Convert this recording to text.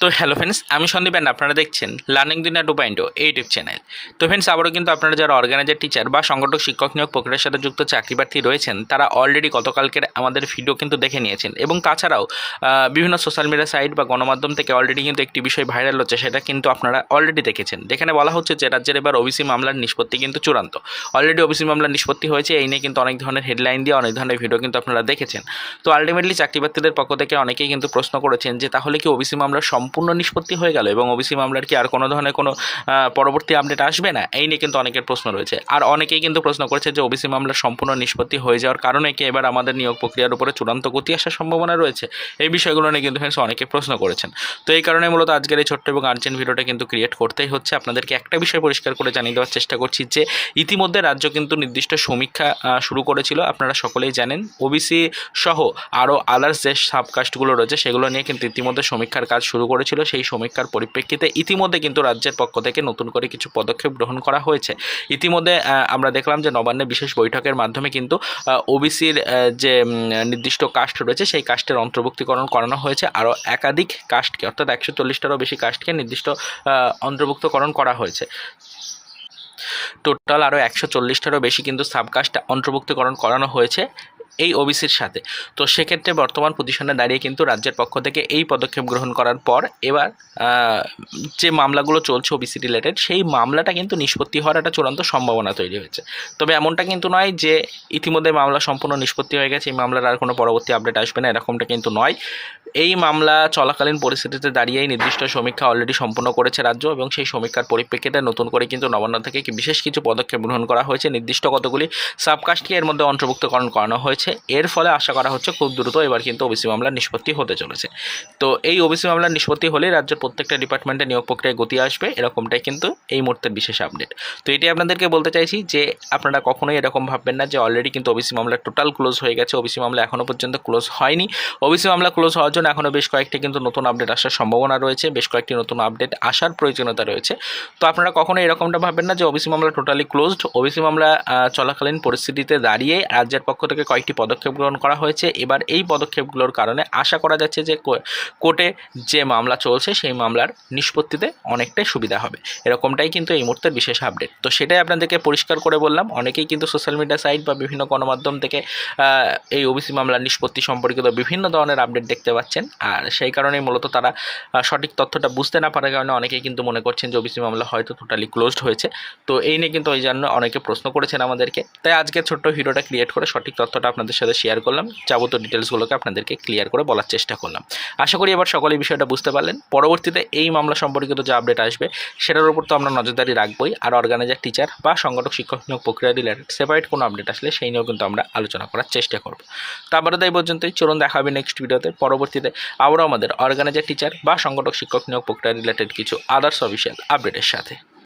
তো hello friends আমি Sandeep and আপনারা দেখছেন learning Duniya two point YouTube channel তো ফ্রেন্ডস আবারও কিন্তু আপনারা যারা অর্গানাইজার টিচার বা সংগঠক, শিক্ষক নিয়োগ প্রক্রিয়ার সাথে যুক্ত, চাকরি প্রার্থী রয়েছেন, তারা অলরেডি গতকালকের আমাদের ভিডিও কিন্তু দেখে নিয়েছেন। এবং তাছাড়াও বিভিন্ন সোশ্যাল মিডিয়া সাইট বা গণমাধ্যম থেকে অলরেডি কিন্তু একটি বিষয় ভাইরাল হচ্ছে, সেটা কিন্তু আপনারা অলরেডি দেখেছেন। যেখানে বলা হচ্ছে যে রাজ্যের এবার ওবিসি মামলার নিষ্পত্তি কিন্তু চূড়ান্ত। অলরেডি ওবিসি মামলার নিষ্পত্তি হয়েছে, এই নিয়ে কিন্তু অনেক ধরনের হেডলাইন দিয়ে অনেক ধরনের ভিডিও কিন্তু আপনারা দেখেছেন। তো আলটিমেটলি চাকরি প্রার্থীদের পক্ষ থেকে অনেকেই কিন্তু প্রশ্ন করেছেন যে তাহলে কি ওবিসি মামলার সম্পূর্ণ নিষ্পত্তি হয়ে গেল এবং ওবিসি মামলার কি আর কোনো ধরনের কোনো পরবর্তী আপডেট আসবে? না, এই নিয়ে কিন্তু অনেকের প্রশ্ন রয়েছে। আর অনেকেই কিন্তু প্রশ্ন করেছে যে ওবিসি মামলার সম্পূর্ণ নিষ্পত্তি হয়ে যাওয়ার কারণে কি এবার আমাদের নিয়োগ প্রক্রিয়ার উপরে চূড়ান্ত গতি আসার সম্ভাবনা রয়েছে? এই বিষয়গুলো নিয়ে কিন্তু ফ্রেন্ডস অনেকে প্রশ্ন করেছেন। তো এই কারণে মূলত আজকের এই ছোট্ট এবং আর্জেন্ট ভিডিওটা কিন্তু ক্রিয়েট করতেই হচ্ছে। আপনাদেরকে একটা বিষয় পরিষ্কার করে জানিয়ে দেওয়ার চেষ্টা করছি যে, ইতিমধ্যে রাজ্য কিন্তু নির্দিষ্ট সমীক্ষা শুরু করেছিল। আপনারা সকলেই জানেন, ওবিসি সহ আরও আদার্স যে সাবকাস্টগুলো রয়েছে, সেগুলো নিয়ে কিন্তু ইতিমধ্যে সমীক্ষার কাজ শুরু করেছিল সেই সমীক্ষার পরিপ্রেক্ষিতে। ইতিমধ্যে কিন্তু রাজ্যের পক্ষ থেকে নতুন করে কিছু পদক্ষেপ গ্রহণ করা হয়েছে। ইতিমধ্যে আমরা দেখলাম যে নবান্নে বিশেষ বৈঠকের মাধ্যমে কিন্তু ওবিসির যে নির্দিষ্ট কাস্ট রয়েছে, সেই কাস্টের অন্তর্ভুক্তিকরণ করানো হয়েছে। আরও একাধিক কাস্টকে, অর্থাৎ একশো চল্লিশটারও বেশি কাস্টকে নির্দিষ্ট অন্তর্ভুক্তকরণ করা হয়েছে। টোটাল আরও একশো চল্লিশটারও বেশি কিন্তু সাবকাস্ট অন্তর্ভুক্তিকরণ করানো হয়েছে এই ওবিসির সাথে। তো সেক্ষেত্রে বর্তমান পজিশনে দাঁড়িয়ে কিন্তু রাজ্যের পক্ষ থেকে এই পদক্ষেপ গ্রহণ করার পর এবার যে মামলাগুলো চলছে ওবিসি রিলেটেড সেই মামলাটা কিন্তু নিষ্পত্তি হওয়ার একটা চূড়ান্ত সম্ভাবনা তৈরি হয়েছে। তবে এমনটা কিন্তু নয় যে ইতিমধ্যে মামলা সম্পূর্ণ নিষ্পত্তি হয়ে গেছে, এই মামলার আর কোনো পরবর্তী আপডেট আসবে না, এরকমটা কিন্তু নয়। এই মামলা চলাকালীন পরিস্থিতিতে দাঁড়িয়েই নির্দিষ্ট সমীক্ষা অলরেডি সম্পন্ন করেছে রাজ্য এবং সেই সমীক্ষার পরিপ্রেক্ষিতে নতুন করে কিন্তু নবান্ন থেকে বিশেষ কিছু পদক্ষেপ গ্রহণ করা হয়েছে, নির্দিষ্ট কতগুলি সাবকাস্টকে এর মধ্যে অন্তর্ভুক্তকরণ করানো হয়েছে, এর ফলে আশা করা হচ্ছে খুব দ্রুত এবার কিন্তু ওবিসি মামলার নিষ্পত্তি হতে চলেছে। তো এই ওবিসি মামলার নিষ্পত্তি হলেই রাজ্যের প্রত্যেকটা ডিপার্টমেন্টে নিয়োগ প্রক্রিয়ায় গতি আসবে, এরকমটাই কিন্তু এই মুহূর্তের বিশেষ আপডেট তো এটি আপনাদেরকে বলতে চাইছি যে আপনারা কখনোই এরকম ভাববেন না যে অলরেডি কিন্তু ওবিসি মামলা টোটাল ক্লোজ হয়ে গেছে, ওবিসি মামলা এখনও পর্যন্ত ক্লোজ হয়নি। ওবিসি মামলা ক্লোজ হওয়ার জন্য এখনও বেশ কয়েকটি কিন্তু নতুন আপডেট আসার সম্ভাবনা রয়েছে, বেশ কয়েকটি নতুন আপডেট আসার প্রয়োজনীয়তা রয়েছে। তো আপনারা কখনো এরকমটা ভাববেন না যে ওবিসি মামলা টোটালি ক্লোজড ওবিসি মামলা চলাকালীন পরিস্থিতিতে দাঁড়িয়ে রাজ্যের পক্ষ থেকে কয়েকটি পদক্ষেপ গ্রহণ করা হয়েছে। এবার এই পদক্ষেপগুলোর কারণে আশা করা যাচ্ছে যে কোর্টে যে মামলা চলছে, সেই মামলার নিষ্পত্তিতে অনেকটাই সুবিধা হবে। এরকমটাই কিন্তু এই মুহূর্তের বিশেষ আপডেট তো সেটাই আপনাদেরকে পরিষ্কার করে বললাম, অনেকেই কিন্তু সোশ্যাল মিডিয়া সাইট বা বিভিন্ন গণমাধ্যম থেকে এই ওবিসি মামলার নিষ্পত্তি সম্পর্কিত বিভিন্ন ধরনের আপডেট দেখতে পাচ্ছেন। আর সেই কারণেই মূলত তারা সঠিক তথ্যটা বুঝতে না পারার কারণে অনেকেই কিন্তু মনে করছেন যে ওবিসি মামলা হয়তো টোটালি ক্লোজড হয়েছে। তো এই নিয়ে কিন্তু ওই জন্য অনেকে প্রশ্ন করেছেন আমাদেরকে। তাই আজকে ছোট্ট ভিডিওটা ক্রিয়েট করে সঠিক তথ্যটা আপনাদের সাথে শেয়ার করলাম। যাবতীয় ডিটেলসগুলোকে আপনাদেরকে ক্লিয়ার করে বলার চেষ্টা করলাম। আশা করি এবার সকলে বিষয়টা বুঝতে পারলেন। পরবর্তীতে এই মামলা সম্পর্কিত যে আপডেট আসবে, সেটার উপর তো আমরা নজরদারি রাখবই। আর অর্গানাইজার টিচার বা সংগঠক, শিক্ষক নিয়োগ প্রক্রিয়া রিলেটেড সেপারেট কোনো আপডেট আসলে সেই নিয়েও কিন্তু আমরা আলোচনা করার চেষ্টা করব। তো আবারও তাই পর্যন্তই। চলুন দেখা হবে নেক্সট ভিডিওতে পরবর্তীতে আবারও আমাদের অর্গানাইজার, টিচার বা সংগঠক, শিক্ষক নিয়োগ প্রক্রিয়া রিলেটেড কিছু আদার্স অফিসিয়াল আপডেটের সাথে।